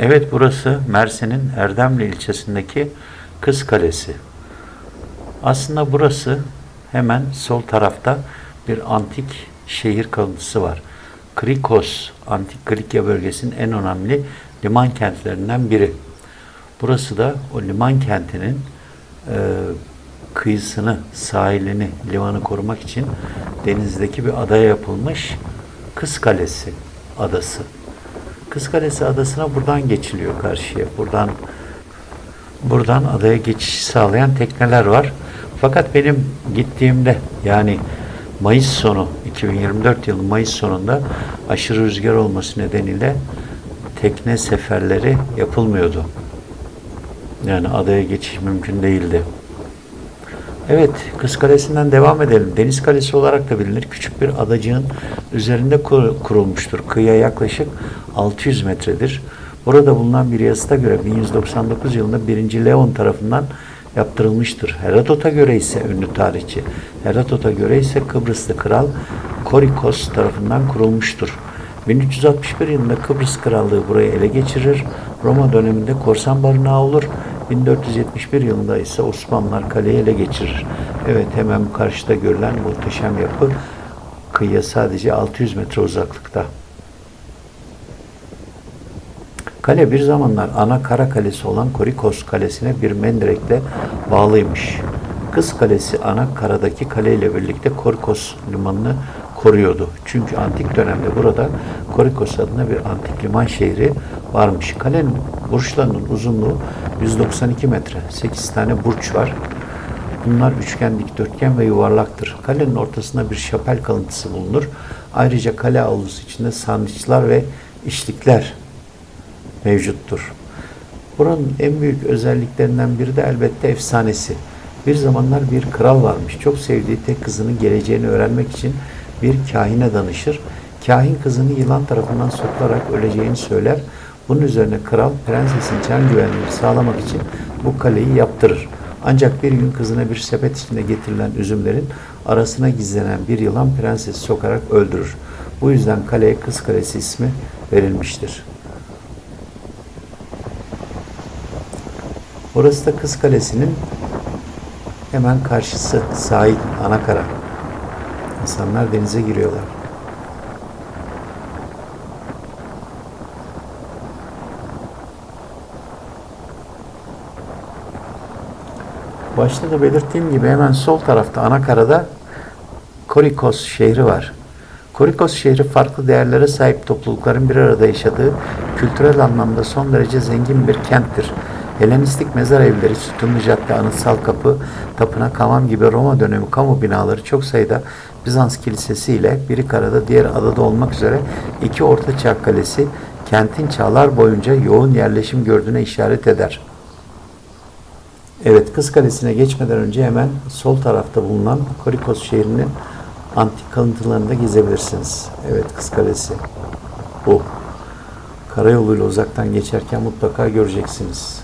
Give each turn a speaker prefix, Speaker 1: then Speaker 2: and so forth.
Speaker 1: Evet burası Mersin'in Erdemli ilçesindeki Kız Kalesi. Aslında burası hemen sol tarafta bir antik şehir kalıntısı var. Krikos, antik Glikya bölgesinin en önemli liman kentlerinden biri. Burası da o liman kentinin e, kıyısını, sahilini, limanı korumak için denizdeki bir adaya yapılmış Kız Kalesi adası. Kız Kalesi adasına buradan geçiliyor karşıya. Buradan buradan adaya geçiş sağlayan tekneler var. Fakat benim gittiğimde yani Mayıs sonu 2024 yılı Mayıs sonunda aşırı rüzgar olması nedeniyle tekne seferleri yapılmıyordu. Yani adaya geçiş mümkün değildi. Evet, Kız Kalesi'nden devam edelim. Deniz Kalesi olarak da bilinir. Küçük bir adacığın üzerinde kur- kurulmuştur. Kıyıya yaklaşık 600 metredir. Burada bulunan bir yazıta göre 1199 yılında 1. Leon tarafından yaptırılmıştır. Herodot'a göre ise ünlü tarihçi, Herodot'a göre ise Kıbrıslı kral Korikos tarafından kurulmuştur. 1361 yılında Kıbrıs Krallığı burayı ele geçirir. Roma döneminde korsan barınağı olur. 1471 yılında ise Osmanlılar kaleyi ele geçirir. Evet hemen karşıda görülen muhteşem yapı kıyıya sadece 600 metre uzaklıkta. Kale bir zamanlar ana kara kalesi olan Korikos Kalesi'ne bir mendirekle bağlıymış. Kız Kalesi ana karadaki kaleyle birlikte Korikos limanını koruyordu. Çünkü antik dönemde burada Korikos adına bir antik liman şehri varmış. Kalenin burçlarının uzunluğu 192 metre. 8 tane burç var. Bunlar üçgen, dikdörtgen ve yuvarlaktır. Kalenin ortasında bir şapel kalıntısı bulunur. Ayrıca kale avlusu içinde sarnıçlar ve işlikler mevcuttur. Buranın en büyük özelliklerinden biri de elbette efsanesi. Bir zamanlar bir kral varmış. Çok sevdiği tek kızının geleceğini öğrenmek için bir kahine danışır. Kahin kızını yılan tarafından sokularak öleceğini söyler. Bunun üzerine kral prensesin can güvenliğini sağlamak için bu kaleyi yaptırır. Ancak bir gün kızına bir sepet içinde getirilen üzümlerin arasına gizlenen bir yılan prensesi sokarak öldürür. Bu yüzden kaleye Kız Kalesi ismi verilmiştir. Burası da Kız Kalesi'nin hemen karşısı sahil, Anakara. İnsanlar denize giriyorlar. Başta da belirttiğim gibi hemen sol tarafta Anakara'da Korikos şehri var. Korikos şehri farklı değerlere sahip toplulukların bir arada yaşadığı kültürel anlamda son derece zengin bir kenttir. Helenistik mezar evleri, sütunlu cadde, anıtsal kapı, tapınak, hamam gibi Roma dönemi kamu binaları çok sayıda Bizans kilisesi ile biri karada diğer adada olmak üzere iki orta çağ kalesi kentin çağlar boyunca yoğun yerleşim gördüğüne işaret eder. Evet, Kız Kalesi'ne geçmeden önce hemen sol tarafta bulunan Korikos şehrinin antik kalıntılarını da gezebilirsiniz. Evet, Kız Kalesi. Bu. Karayoluyla uzaktan geçerken mutlaka göreceksiniz.